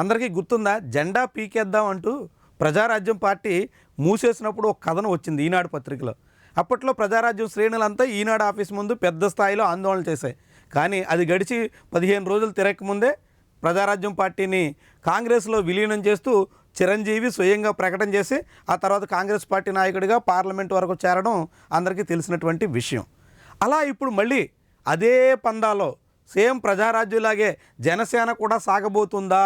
అందరికీ గుర్తుందా? జెండా పీకేద్దాం అంటూ ప్రజారాజ్యం పార్టీ మూసేసినప్పుడు ఒక కథనం వచ్చింది ఈనాడు పత్రికలో. అప్పట్లో ప్రజారాజ్యం శ్రేణులంతా ఈనాడు ఆఫీస్ ముందు పెద్ద స్థాయిలో ఆందోళన చేశాయి. కానీ అది గడిచి పదిహేను రోజులు తిరగకముందే ప్రజారాజ్యం పార్టీని కాంగ్రెస్లో విలీనం చేస్తూ చిరంజీవి స్వయంగా ప్రకటన చేసి ఆ తర్వాత కాంగ్రెస్ పార్టీ నాయకుడిగా పార్లమెంట్ వరకు చేరడం అందరికీ తెలిసినటువంటి విషయం. అలా ఇప్పుడు మళ్ళీ అదే పందాలో సేమ్ ప్రజారాజ్యంలాగే జనసేన కూడా సాగబోతుందా?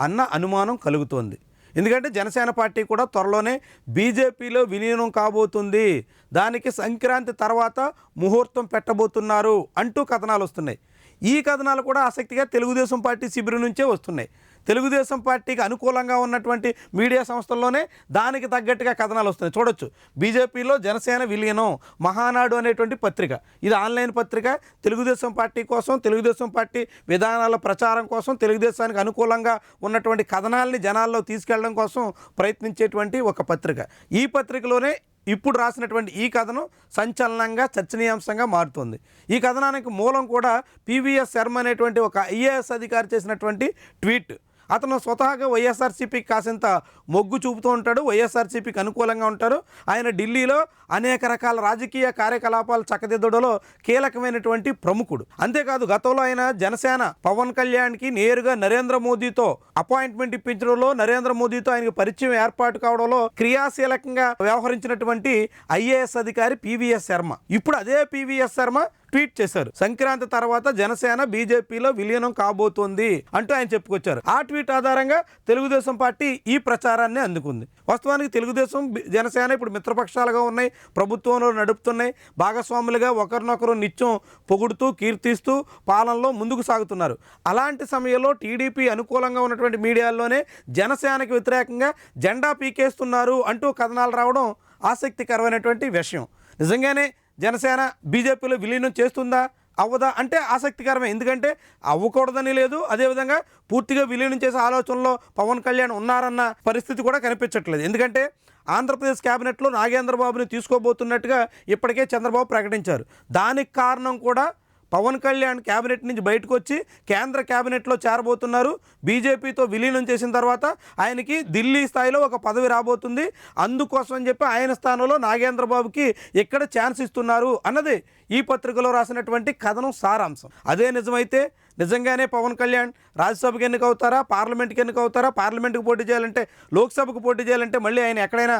అన్న అనుమానం కలుగుతోంది. ఎందుకంటే జనసేన పార్టీ కూడా త్వరలోనే బీజేపీలో విలీనం కాబోతుంది. దానికి సంక్రాంతి తర్వాత ముహూర్తం పెట్టబోతున్నారు అంటూ కథనాలు వస్తున్నాయి. ఈ కథనాలు కూడా ఆసక్తిగా తెలుగుదేశం పార్టీ శిబిరం నుంచే వస్తున్నాయి. తెలుగుదేశం పార్టీకి అనుకూలంగా ఉన్నటువంటి మీడియా సంస్థల్లోనే దానికి తగ్గట్టుగా కథనాలు వస్తున్నాయి. చూడొచ్చు. బీజేపీలో జనసేన విలీనం మహానాడు అనేటువంటి పత్రిక. ఇది ఆన్లైన్ పత్రిక. తెలుగుదేశం పార్టీ కోసం తెలుగుదేశం పార్టీ విధానాల ప్రచారం కోసం తెలుగుదేశానికి అనుకూలంగా ఉన్నటువంటి కథనాల్ని జనాల్లో తీసుకెళ్ళడం కోసం ప్రయత్నించేటువంటి ఒక పత్రిక. ఈ పత్రికలోనే ఇప్పుడు రాసినటువంటి ఈ కథనం సంచలనంగా చర్చనీయాంశంగా మారుతుంది. ఈ కథనానికి మూలం కూడా పివిఎస్ శర్మ అనేటువంటి ఒక ఐఏఎస్ అధికారి చేసినటువంటి ట్వీట్. అతను స్వతహాగా వైఎస్ఆర్సీపీకి కాసింత మొగ్గు చూపుతూ ఉంటాడు వైఎస్ఆర్సీపీకి అనుకూలంగా ఉంటారు ఆయన ఢిల్లీలో అనేక రకాల రాజకీయ కార్యకలాపాలు చక్కదిద్దడంలో కీలకమైనటువంటి ప్రముఖుడు. అంతేకాదు గతంలో ఆయన జనసేన పవన్ కళ్యాణ్కి నేరుగా నరేంద్ర మోదీతో అపాయింట్మెంట్ ఇప్పించడంలో నరేంద్ర మోదీతో ఆయనకు పరిచయం ఏర్పాటు కావడంలో క్రియాశీలకంగా వ్యవహరించినటువంటి ఐఏఎస్ అధికారి పివిఎస్ శర్మ. ఇప్పుడు అదే పివిఎస్ శర్మ ట్వీట్ చేశారు. సంక్రాంతి తర్వాత జనసేన బీజేపీలో విలీనం కాబోతోంది అంటూ ఆయన చెప్పుకొచ్చారు. ఆ ట్వీట్ ఆధారంగా తెలుగుదేశం పార్టీ ఈ ప్రచారాన్ని అందుకుంది. వాస్తవానికి తెలుగుదేశం జనసేన ఇప్పుడు మిత్రపక్షాలుగా ఉన్నాయి ప్రభుత్వంలో నడుపుతున్నాయి భాగస్వాములుగా ఒకరినొకరు నిత్యం పొగుడుతూ కీర్తిస్తూ పాలనలో ముందుకు సాగుతున్నారు. అలాంటి సమయంలో టీడీపీ అనుకూలంగా ఉన్నటువంటి మీడియాల్లోనే జనసేనకు వ్యతిరేకంగా జెండా పీకేస్తున్నారు అంటూ కథనాలు రావడం ఆసక్తికరమైనటువంటి విషయం. నిజంగానే జనసేన బీజేపీలో విలీనం చేస్తుందా? అవ్వదా? అంటే ఆసక్తికరమే. ఎందుకంటే అవ్వకూడదని లేదు. అదేవిధంగా పూర్తిగా విలీనం చేసే ఆలోచనలో పవన్ కళ్యాణ్ ఉన్నారన్న పరిస్థితి కూడా కనిపించట్లేదు. ఎందుకంటే ఆంధ్రప్రదేశ్ క్యాబినెట్లో నాగేంద్రబాబుని తీసుకోబోతున్నట్టుగా ఇప్పటికే చంద్రబాబు ప్రకటించారు. దానికి కారణం కూడా పవన్ కళ్యాణ్ క్యాబినెట్ నుంచి బయటకు వచ్చి కేంద్ర క్యాబినెట్లో చేరబోతున్నారు. బీజేపీతో విలీనం చేసిన తర్వాత ఆయనకి ఢిల్లీ స్థాయిలో ఒక పదవి రాబోతుంది. అందుకోసం అని చెప్పి ఆయన స్థానంలో నాగేంద్రబాబుకి ఎక్కడ ఛాన్స్ ఇస్తున్నారు అన్నది ఈ పత్రికలో రాసినటువంటి కథనం సారాంశం. అదే నిజమైతే నిజంగానే పవన్ కళ్యాణ్ రాజ్యసభకు ఎన్నిక అవుతారా? పార్లమెంట్కి ఎన్నిక అవుతారా? పార్లమెంట్కి పోటీ చేయాలంటే లోక్సభకు పోటీ చేయాలంటే మళ్ళీ ఆయన ఎక్కడైనా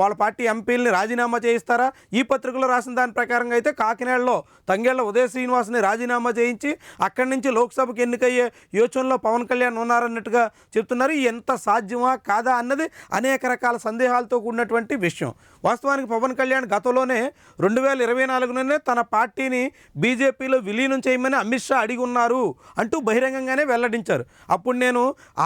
వాళ్ళ పార్టీ ఎంపీలని రాజీనామా చేయిస్తారా? ఈ పత్రికలో రాసిన దాని ప్రకారంగా అయితే కాకినాడలో తంగేళ్ళ ఉదయ శ్రీనివాస్ని రాజీనామా చేయించి అక్కడి నుంచి లోక్సభకు ఎన్నికయ్యే యోచనలో పవన్ కళ్యాణ్ ఉన్నారన్నట్టుగా చెప్తున్నారు. ఎంత సాధ్యమా కాదా అన్నది అనేక రకాల సందేహాలతో కూడినటువంటి విషయం. వాస్తవానికి పవన్ కళ్యాణ్ గతంలోనే రెండు వేల ఇరవై నాలుగులోనే తన పార్టీని బీజేపీలో విలీనం చేయమని అమిత్ షా అడిగి ఉన్నారు. అంటూ బహిరంగంగానే వెల్లడించారు. అప్పుడు నేను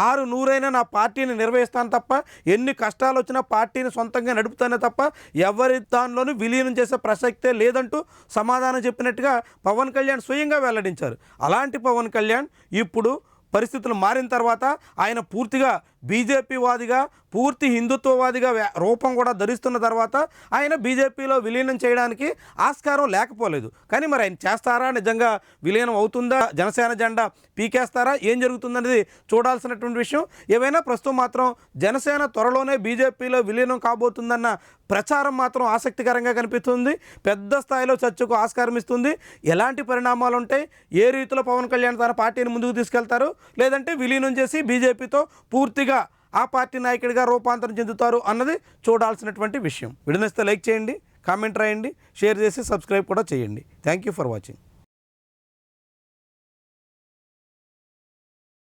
ఆరు నూరైనా నా పార్టీని నిర్వహిస్తాను తప్ప ఎన్ని కష్టాలు వచ్చినా పార్టీని సొంతంగా నడుపుతానే తప్ప ఎవరి దానిలోనూ విలీనం చేసే ప్రసక్తే లేదంటూ సమాధానం చెప్పినట్టుగా పవన్ కళ్యాణ్ స్వయంగా వెల్లడించారు. అలాంటి పవన్ కళ్యాణ్ ఇప్పుడు పరిస్థితులు మారిన తర్వాత ఆయన పూర్తిగా బీజేపీ వాదిగా పూర్తి హిందుత్వవాదిగా రూపం కూడా ధరిస్తున్న తర్వాత ఆయన బీజేపీలో విలీనం చేయడానికి ఆస్కారం లేకపోలేదు. కానీ మరి ఆయన చేస్తారా? నిజంగా విలీనం అవుతుందా? జనసేన జెండా పీకేస్తారా? ఏం జరుగుతుందనేది చూడాల్సినటువంటి విషయం. ఏవైనా ప్రస్తుతం మాత్రం జనసేన త్వరలోనే బీజేపీలో విలీనం కాబోతుందన్న ప్రచారం మాత్రం ఆసక్తికరంగా కనిపిస్తుంది. పెద్ద స్థాయిలో చర్చకు ఆస్కారం ఇస్తుంది. ఎలాంటి పరిణామాలు ఉంటాయి ఏ రీతిలో పవన్ కళ్యాణ్ తన పార్టీని ముందుకు తీసుకెళ్తారు? లేదంటే విలీనం చేసి బీజేపీతో పూర్తిగా ఆ పార్టీ నాయకుడిగా రూపాంతరం చెందుతారు అన్నది చూడాల్సినటువంటి విషయం. విడనిస్తే లైక్ చేయండి కామెంట్ రాయండి షేర్ చేసి సబ్స్క్రైబ్ కూడా చేయండి. Thank you for watching